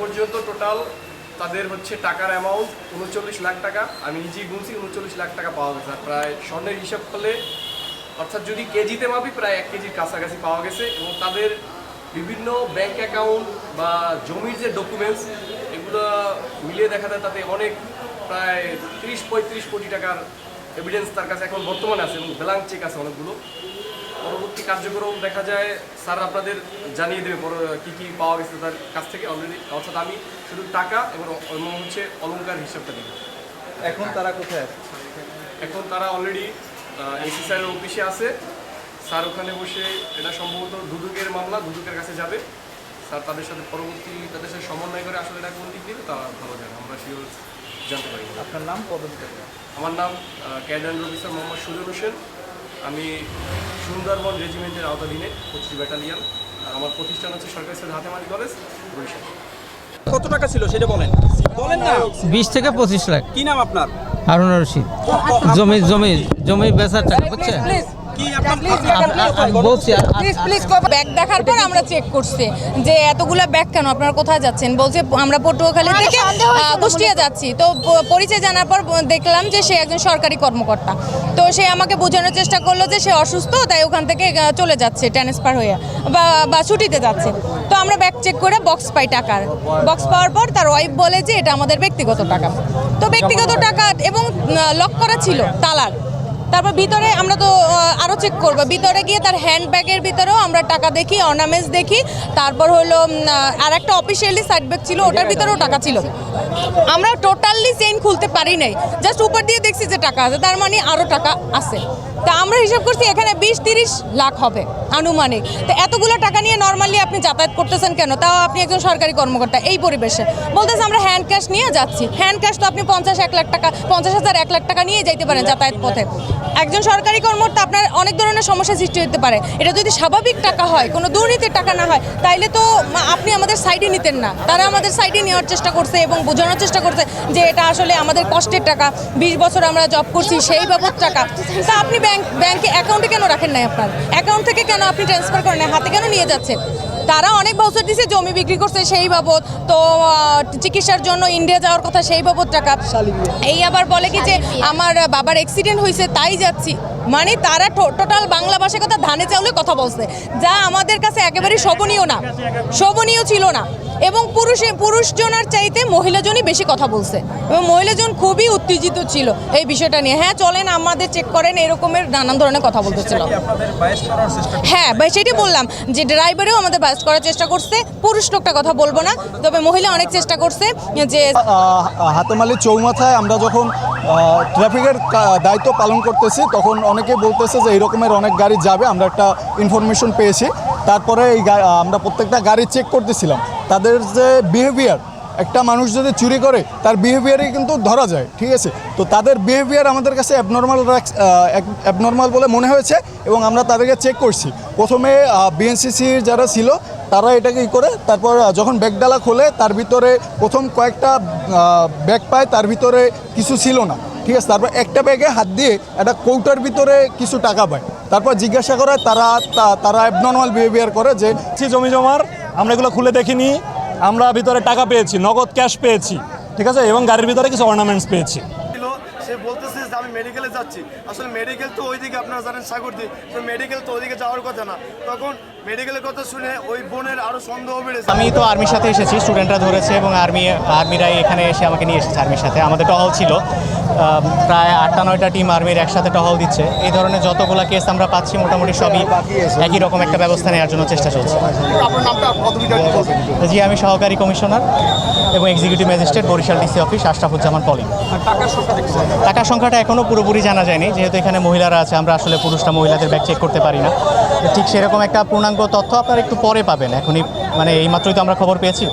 পর্যন্ত টোটাল তাদের হচ্ছে টাকার অ্যামাউন্ট উনচল্লিশ লাখ টাকা। আমি নিজেই গুনছি উনচল্লিশ লাখ টাকা পাওয়া গেছে। প্রায় স্বর্ণের হিসাব করলে, অর্থাৎ যদি কেজিতে মাপি, প্রায় এক কেজির কাছাকাছি পাওয়া গেছে এবং তাদের বিভিন্ন ব্যাংক অ্যাকাউন্ট বা জমির যে ডকুমেন্টস এগুলো মিলিয়ে দেখা যায় তাতে অনেক, প্রায় তিরিশ পঁয়ত্রিশ কোটি টাকার এভিডেন্স তার কাছে এখন বর্তমানে আছে এবং ব্ল্যাঙ্ক চেক আছে অনেকগুলো। পরবর্তী কার্যক্রম দেখা যায় স্যার আপনাদের জানিয়ে দেবে কী কী পাওয়া গেছে তার কাছ থেকে অলরেডি অর্থাৎ আমি শুধু টাকা এবং হচ্ছে অলংকার হিসাবটা দিব এখন তারা কোথায় আছে? এখন তারা অলরেডি এসি স্যারের অফিসে আছে। স্যার ওখানে বসে এটা সম্ভবত দুদুকের মামলা দুদুকের কাছে যাবে। স্যার তাদের সাথে পরবর্তী তাদের সাথে সমন্বয় করে আসলে এটা কোন দিক দিবে তা ভালো জানে আমরা শিওর জানতে পারি। আপনার নাম পদবিটা আমার নাম ক্যাডান অফিসার মোহাম্মদ সুজন হোসেন। আমি সুন্দরবন রেজিমেন্টের আওতাধীনে পঁচিশ ব্যাটালিয়ান আর আমার প্রতিষ্ঠান হচ্ছে সরকারি স্যার হাতেমারি কলেজ বরিশাল। কত টাকা ছিল সেটা বলেন? বলেন না। বিশ থেকে পঁচিশ লাখ। কি নাম আপনার? হারুন রশিদ। জমি জমি জমি বেচার টাকা বুঝছেন? ব্যাগ দেখার পর আমরা চেক করছি যে এতগুলা ব্যাগ কেন? আপনারা কোথায় যাচ্ছেন? বলছে আমরা পটুয়াখালী থেকে কুষ্টিয়া যাচ্ছি। তো পরিচয় জানার পর দেখলাম যে সে একজন সরকারি কর্মকর্তা। তো সে আমাকে বোঝানোর চেষ্টা করল যে সে অসুস্থ তাই ওখান থেকে চলে যাচ্ছে ট্রান্সফার হয়ে বা বা ছুটিতে যাচ্ছে। তো আমরা ব্যাগ চেক করে বক্স পাই টাকার। বক্স পাওয়ার পর তার ওয়াইফ বলে যে এটা আমাদের ব্যক্তিগত টাকা। তো ব্যক্তিগত টাকা এবং লক করা ছিল তালার। তারপর ভিতরে আমরা তো আরও চেক করব। ভিতরে গিয়ে তার হ্যান্ড ব্যাগের ভিতরেও আমরা টাকা দেখি অর্নামেন্টস দেখি। তারপর হলো আর একটা অফিসিয়ালি সাইড ব্যাগ ছিল, ওটার ভিতরেও টাকা ছিল। আমরা টোটালি চেইন খুলতে পারি নাই। জাস্ট উপর দিয়ে দেখছি যে টাকা আছে, তার মানে আরও টাকা আছে। তা আমরা হিসাব করছি এখানে বিশ, তিরিশ লাখ হবে, আনুমানিক। তো এতগুলো টাকা নিয়ে নর্মালি আপনি যাতায়াত করতেছেন কেন? তাও আপনি একজন সরকারি কর্মকর্তা, এই পরিবেশে। বলতেছে আমরা হ্যান্ড ক্যাশ নিয়ে যাচ্ছি। হ্যান্ড ক্যাশ তো আপনি পঞ্চাশ, এক লাখ টাকা, পঞ্চাশ হাজার, এক লাখ টাকা নিয়ে যাইতে পারেন যাতায়াত পথে। একজন সরকারি কর্মকর্তা আপনার অনেক ধরনের সমস্যা সৃষ্টি হতে পারে। এটা যদি স্বাভাবিক টাকা হয়, কোনো দুর্নীতির টাকা না হয়, তাইলে তো আপনি আমাদের সাইডে নিতেন না। তারা আমাদের সাইডে নেওয়ার চেষ্টা করছে এবং বোঝানোর চেষ্টা করছে যে এটা আসলে আমাদের কষ্টের টাকা, বিশ বছর আমরা জব করছি সেই বাবদ টাকা। তা আপনি ব্যাংক ব্যাংকে অ্যাকাউন্টে কেন রাখেন নাই আপনার? অ্যাকাউন্ট থেকে কেন আপনি ট্রান্সফার করেন হাতে কেন নিয়ে যাচ্ছেন? তারা অনেক বছর দিছে জমি বিক্রি করছে সেই বাবদ। তো চিকিৎসার জন্য ইন্ডিয়া যাওয়ার কথা সেই বাবদ টাকা এই আবার বলে কি যে আমার বাবার অ্যাক্সিডেন্ট হয়েছে তাই যাচ্ছি। মানে তারা টোটাল বাংলা ভাষার কথা ধানে চাউলে কথা বলছে। যা আমাদের কাছে একেবারেই শোভনীয় না। শোভনীয় ছিল না। এবং পুরুষে পুরুষজনের চাইতে মহিলাজনই বেশি কথা বলছে। এবং মহিলাজন খুবই উত্তেজিত ছিল এই বিষয়টা নিয়ে। হ্যাঁ চলেন আমাদের চেক করেন এরকমের নানান ধরনের কথা বলতেছিল। হ্যাঁ ভাই সেটাই বললাম যে ড্রাইভারেও আমাদের বাস করার চেষ্টা করছে। পুরুষ লোকটা কথা বলব না তবে মহিলা অনেক চেষ্টা করছে যে হাতেমালি চৌমাথায় আমরা যখন ট্রাফিকের দায়িত্ব পালন করতেছি তখন অনেকে বলতেছে যে এরকমের অনেক গাড়ি যাবে, আমরা একটা ইনফরমেশন পেয়েছি। তারপরে এই আমরা প্রত্যেকটা গাড়ি চেক করতেছিলাম। তাদের যে বিহেভিয়ার একটা মানুষ যদি চুরি করে, তার বিহেভিয়ারই কিন্তু ধরা যায়, ঠিক আছে? তো তাদের বিহেভিয়ার আমাদের কাছে অ্যাবনর্মাল অ্যাবনর্মাল বলে মনে হয়েছে এবং আমরা তাদেরকে চেক করছি। প্রথমে বিএনসিসির যারা ছিল, তারা এটাকে ই করে, তারপর যখন ব্যাগডালা খোলে, তার ভিতরে প্রথম কয়েকটা ব্যাগ পায়, তার ভিতরে কিছু ছিল না। ঠিক আছে, তারপর একটা ব্যাগে হাত দিয়ে একটা কৌটার ভিতরে কিছু টাকা পায়। তারপর জিজ্ঞাসা করে তারা তারা অ্যাবনর্মাল বিহেভিয়ার করে যে জমি জমার, আমরা এগুলো খুলে দেখিনি, আমরা ভিতরে টাকা পেয়েছি, নগদ ক্যাশ পেয়েছি, ঠিক আছে, এবং গাড়ির ভিতরে কিছু অর্নামেন্টস পেয়েছি। সে বলতেছে যে আমি মেডিকেলে যাচ্ছি। আসলে মেডিকেল তো ওইদিকে আপনারা জানেন সাগরদি তো মেডিকেল তো ওইদিকে যাওয়ার কথা না। তখন মেডিকেলের কথা শুনে ওই বোনের আরও সন্দেহ বেড়েছে আমি তো আর্মির সাথে এসেছি স্টুডেন্টরা ধরেছে এবং আর্মি আর্মিরাই এখানে এসে আমাকে নিয়ে এসেছে আর্মির সাথে। আমাদের টহল ছিল। প্রায় আটটা নয়টা টিম আর্মির একসাথে টহল দিচ্ছে। এই ধরনের যতগুলো কেস আমরা পাচ্ছি মোটামুটি সবই একই রকম একটা ব্যবস্থা নেওয়ার জন্য চেষ্টা চলছে। জি আমি সহকারী কমিশনার এবং executive magistrate Barishal DC office Ashrafuzzaman polling. টাকার সংখ্যাটা এখনও পুরোপুরি জানা যায়নি। যেহেতু এখানে মহিলারা আছে, আমরা আসলে পুরুষরা মহিলাদের ব্যাগ চেক করতে পারি না। ঠিক সেরকম একটা পূর্ণাঙ্গ তথ্য আপনারা একটু পরে পাবেন। এখনই মানে এইমাত্রই তো আমরা খবর পেয়েছি।